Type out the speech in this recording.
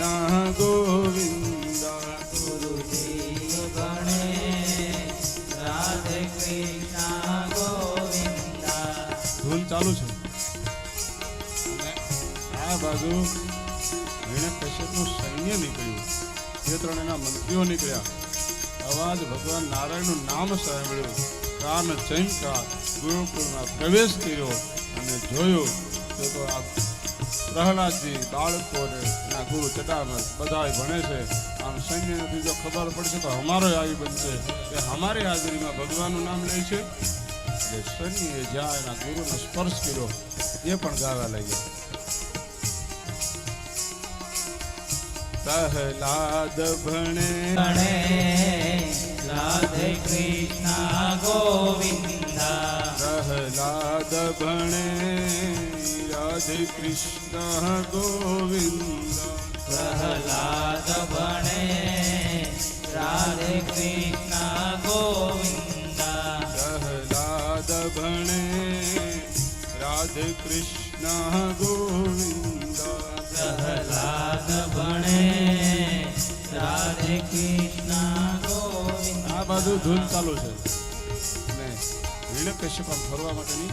કૃષ્ણ ગોવિંદ ગુરુદેવ ગણે રાધે કૃષ્ણ ગોવિંદા. ધૂન ચાલુ છે. આ બાજુ હિરણ્ય કશ્યપનું સૈન્ય નીકળ્યું. બે ત્રણ એના મંત્રીઓ નીકળ્યા. અવાજ ભગવાન નારાયણનું નામ સાંભળ્યું. કાન ચંકા ગુરુકુળમાં પ્રવેશ કર્યો અને જોયું તો આ પ્રહલાદજી બાળકો ને એના ગુરુ ચટામર બધાય ભણે છે. આમ સૈન્યથી જો ખબર પડશે તો અમારો આવી બનશે એ અમારી હાજરીમાં ભગવાનનું નામ લે છે. એટલે સૈન્યએ જ્યાં એના ગુરુનો સ્પર્શ કર્યો એ પણ ગાવા લાગ્યા. પ્રહલાદ ભણે રાધે કૃષ્ણ ગોવિંદા. પ્રહલાદ ભણે. રાધે કૃષ્ણ ગોવિંદ. પ્રહલાદ ભણે. રાધે કૃષ્ણ ગોવિંદ. પ્રહલાદ ભણે. રાધે કૃષ્ણ ગોવિંદ. પ્રહલાદ ભણે. રાધે કૃષ્ણ ગોવિંદ. આ બધું ધૂન ચાલુ છે. ને હિરણ્યકશ્યપ કશ્યપ ફરવા માટેની